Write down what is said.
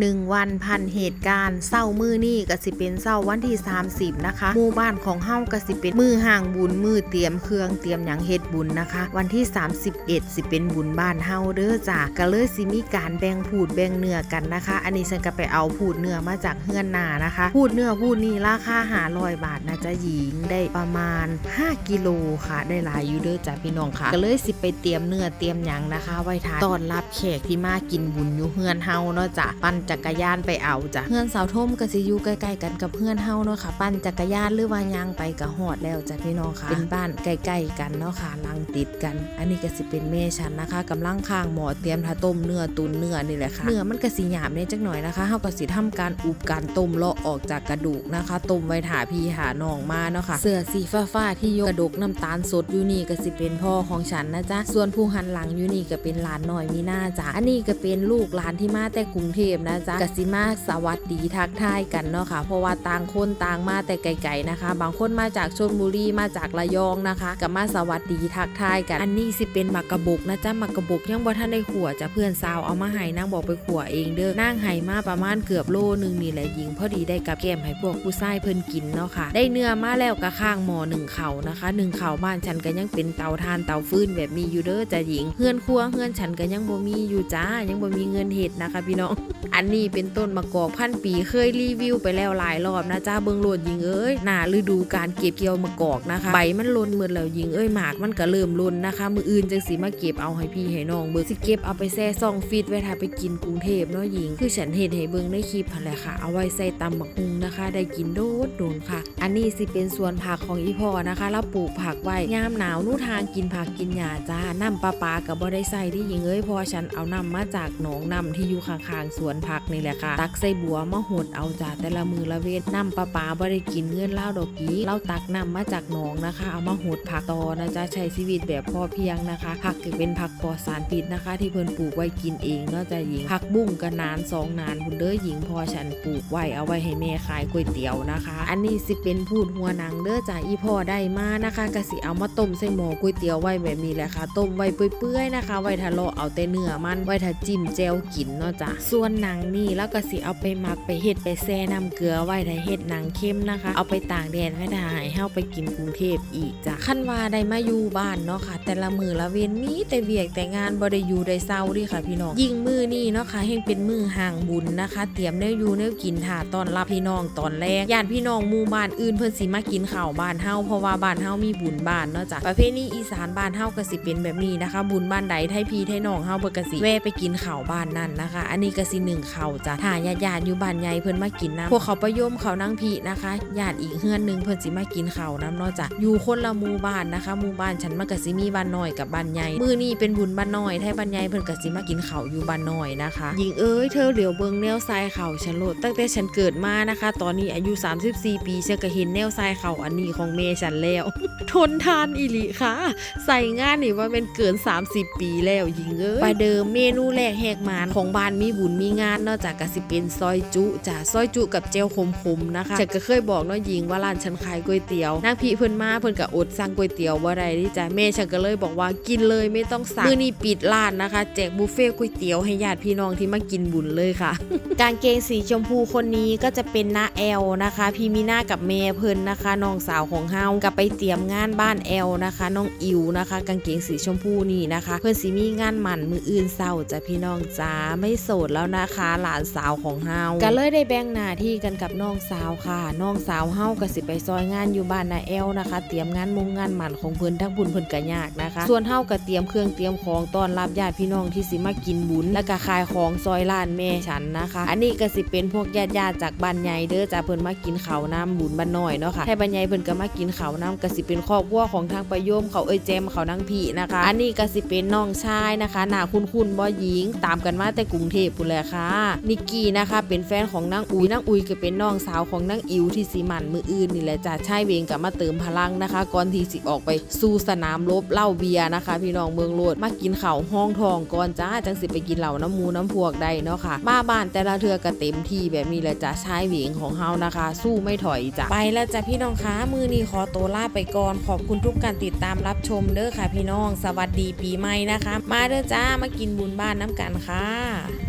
หนึ่งวันพันเหตุการณ์เศร้ามือนี่ก็สิเป็นเศร้าวันที่ 30 นะคะหมู่บ้านของเฮาก็สิเป็นมือห่างบุญมือเตรียมเครื่องเตรียมหยังเฮ็ดบุญนะคะ วันที่ 31 สิเป็นบุญบ้านเฮาเด้อจ้ะก็เลยสิมีการแบ่งพูดแบ่งเนื้อกันนะคะ อันนี้ฉันก็ไปเอาพูดเนื้อมาจากเฮือนนานะคะ พูดเนื้อพูดนี่ราคาหาร้อยบาทนะจ๊ะหญิงได้ประมาณ 5 กิโลค่ะ ได้หลายอยู่เด้อจ้ะพี่น้องค่ะ ก็เลยสิไปเตรียมเนื้อเตรียมหยังนะคะ ไว้ทานต้อนรับแขกที่มากินบุญอยู่เฮือนเฮาเนาะจ้ะปันจักรยานไปเอาจ้ะเฮือนเสาทมก็สิอยู่ใกล้ๆกันกับเฮือนเฮาเนาะค่ะ ปั่นจักรยานหรือว่าย่างไปก็ฮอดแล้วจ้ะพี่น้องค่ะเป็นบ้านใกล้ๆกันเนาะค่ะลังติดกัน อันนี้ก็สิเป็นแม่ฉันนะคะกำลังข้างหมอเตรียมทาต้มเนื้อตุนเนื้อนี่แหละค่ะเนื้อมันก็สิหยาบเนี่ยจักหน่อยนะคะเฮาก็สิทำการอุบการต้มเลาะออกจากกระดูกนะคะต้มไว้ถาพี่หาน้องมาเนาะค่ะเสื้อสีฟ้าๆที่ยกกระดกน้ำตาลสดอยู่นี่ก็สิเป็นพ่อของฉันนะจ๊ะส่วนผู้หันหลังอยู่นี่ก็เป็นหลานน้อยมีหน้าจ้ะอันนี้ก็เป็นลูกหลานที่มาแต่กรุงเทพนะจ๊ะกสิมาสวัสดีทักทายกันเนาะค่ะ เพราะว่าต่างคนต่างมาแต่ไกลๆนะคะ บางคนมาจากชลบุรีมาจากระยองนะคะก็มาสวัสดีทักทายกัน อันนี้สิเป็นมักกระบกนะจ๊ะมักกระบกยังบ่ทันได้ขัวจะเพื่อนสาวเอามาให้นางบอกไปขัวเองเด้อนางให้มาประมาณเกือบโลนึงนี่แหละหญิงพอดีได้กับแก้มให้พวกผู้ชายเพิ่นกินเนาะค่ะ ได้เนื้อมาแล้วก็ข้างหมอหนึ่งเข่านะคะหนึ่งเข่าบ้านฉันก็ยังเป็นเตาทานเตาฟืนแบบมีอยู่เด้อจะหญิงเฮือนครัวเฮือนฉันก็ยังบ่มีอยู่จ้ายังบ่มีเงินเฮ็ดนะคะพี่น้องอันนี้เป็นต้นมะกอกพันปีเคยรีวิวไปแล้วหลายรอบนะจ้าเบิงโลดหญิงเอ้ยหน้าฤดูการเก็บเกี่ยวมะกอกนะคะ ใบมันลนหมดแล้วหญิงเอ้ยหมากมันก็เริ่มลนนะคะ มืออื่นจังสิมาเก็บเอาให้พี่ให้น้องเบิงสิเก็บเอาไปแช่ซองฟีดไว้ถ้าไปกินกรุงเทพเนาะหญิง คือฉันเห็นให้เบิงในคลิปแหละค่ะ เอาไว้ใส่ตำบักฮุงนะคะ ได้กินโดดโดนค่ะ อันนี้สิเป็นสวนผักของอีพ่อนะคะแล้วปลูกผักไว้ยามหนาวนู่ทางกินผักกินหญ้าจ้าน้ำปลาปลากับบ่ได้ใส่ที่หญิงเอ้ยพอฉันเอาน้ำมาจากหนองน้ำที่อยู่ข้างๆสวนผักนี่แหละค่ะ ตักใส่บัวมาหดเอาจ้าแต่ละมือละเวทน้ำปลาปลาบ่ได้กินเงินเล่าดอกกีเราตักน้ำมาจากหนองนะคะ เอามาหดผักต่อนะจ๊ะใช้ชีวิตแบบพอเพียงนะคะ ผักก็เป็นผักปลอดสารพิษนะคะ ที่เพิ่นปลูกไว้กินเองเนาะจ้ะหญิงผักบุ้งก็นานสองนานคุณเด้อหญิงพอฉันปลูกไว้เอาไว้ให้แม่ขายก๋วยเตี๋ยวนะคะ อันนี้สิเป็นพูดหัวหนังเด้อจ้ะอีพ่อได้มานะคะก็สิเอามาต้มใส่หม้อก๋วยเตี๋ยวไว้แบบนี้แหละค่ะต้มไว้เปื่อยๆนะคะ ไว้ทะเลาะเอาแต่เนื้อมันไว้ถ้าจิ้มแจวกินเนาะจ้ะส่วนหนังนี่แล้วก็สิเอาไปหมักไปเฮ็ดไปแช่น้ำเกลือไว้ถ้าเฮ็ดหนังเข้มนะคะ เอาไปตากแดดไว้ถ้าให้เฮาไปกินกรุงเทพอีกจ้ะขั้นว่าได้มาอยู่บ้านเนาะค่ะ แต่ละมือละเว้นมีแต่เวียกแต่งานบ่ได้อยู่ได้เศร้าดิค่ะพี่น้องยิ่งมือนี่เนาะค่ะเฮงเป็นมือห่างบุญนะคะ เตรียมแนวอยู่แนวกินถ่าตอนรับพี่น้องตอนแรกญาติพี่น้องหมู่บ้านอื่นเพิ่นสิมากินข้าวบ้านเฮาเพราะว่าบ้านเฮามีบุญบ้านเนาะจ้ะประเพณีอีสานบ้านเฮาก็สิเป็นแบบนี้นะคะ บุญบ้านใดไทยพี่ไทยน้องเฮาเพิ่นก็สิแวะไปกินข้าวบ้านนั่นนะคะ อันนี้ก็สิหนึ่งข้าจ้ะถ้าญาติอยู่บ้านใหญ่เพิ่นมากินนะพวกเขาประยมเขานั่งพีนะคะญาติอีกเฮือนหนึงเพิ่นสิมากินเขานํเนาะจ้ะอยู่คนละหมู่บ้านนะคะหมู่บ้านฉันมันก็สิมีบ้านน้อยกับบ้านใหญ่มือนี้เป็นบุญบ้านน้อยไทยบ้านใหญ่เพิ่นก็สิมากินเขาอยู่บ้านน้อยนะคะหญิงเอ้ยเธอเหลียวเบิงแนวทรายเขาฉันโลดตั้งแต่ฉันเกิดมานะคะ ตอนนี้อายุ 34 ปีฉันก็เห็นแนวทรายเขาอันนี้ของเมฉันแล้ว ทนทานอีหลีค่ะ ใส่งานนี่ว่าเป็นเกิน 30 ปีแล้วหญิงเอ้ยไปเดิมเมนูแรกแหกมานของบ้านมีบุญมีงานนอกจากกสิเป็นซอยจุจ้ะซอยจุกับเจลขมๆนะคะฉันก็เคยบอกเนาะหญิงว่าร้านฉันขายก๋วยเตี๋ยวนางพี่เพิ่นมาเพิ่นก็อดสั่งก๋วยเตี๋ยวบ่ได้ดิจ้ะแม่ฉันก็เลยบอกว่ากินเลยไม่ต้องสั่งมื้อนี้ปิดร้านนะคะแจกบุฟเฟ่ก๋วยเตี๋ยวให้ญาติพี่น้องที่มากินบุญเลยค่ะ กางเกงสีชมพูคนนี้ก็จะเป็นน้าแอลนะคะ พี่มีหน้ากับเมย์เพิ่นนะคะน้องสาวของเฮากับไปเตรียมงานบ้านแอลนะคะ น้องอิวนะคะ กางเกงสีชมพูนี่นะคะ เพิ่นสิมีงานหมันมืออื่นเศร้าจ้ะพี่น้องจ้าไม่โสดแล้วนะคะหลานสาวของเฮาก็เลยได้แบ่งหน้าที่กันกับน้องสาวค่ะน้องสาวเฮาก็สิไปซอยงานอยู่บ้านนาแอลนะคะ เตรียมงานมุงงานหมันของเพิ่นทั้งบุญเพิ่นก็ยากนะคะ ส่วนเฮาก็เตรียมเครื่องเตรียมของต้อนรับญาติพี่น้องที่สิมากินบุญแล้วก็ขายของซอยร้านแม่ฉันนะคะ อันนี้ก็สิเป็นพวกญาติญาติจากบ้านใหญ่เด้อจ้ะเพิ่นมากินข้าวน้ำบุญบ้านน้อยเนาะค่ะให้บ้านใหญ่เพิ่นก็มากินข้าวน้ำก็สิเป็นครอบครัวของทางประโยมเขาเอ้ยแจมเขานางพี่นะคะ อันนี้ก็สิเป็นน้องชายนะคะหน้าคุ้นๆบ่หญิง ตามกันมาแต่กรุงเทพพุ่นแหละค่ะนิกกี้นะคะเป็นแฟนของนางอุยนางอุยก็เป็นน้องสาวของนางอิวที่สิมันมืออื่นนี่แหละจ้ะชายเวงกับมาเติมพลังนะคะ ก่อนที่สิออกไปสู่สนามรบเล้าเบียร์นะคะ พี่น้องเมืองโลดมากินข้าวห้องทองก่อนจ้าจังสิไปกินเหล้าน้ำมูน้ำพวกได้เนาะค่ะมาบ้านแต่ละเทือก็เต็มที่แบบนี้แหละจ้ะชายเวงของเฮานะคะ สู้ไม่ถอยจ้ะไปแล้วจ้ะพี่น้องคะมือนี้ขอตัวลาไปก่อนขอบคุณทุกการติดตามรับชมเด้อค่ะ พี่น้อง สวัสดีปีใหม่นะคะ มาเด้อจ้ามากินบุญบ้านน้ำกันค่ะ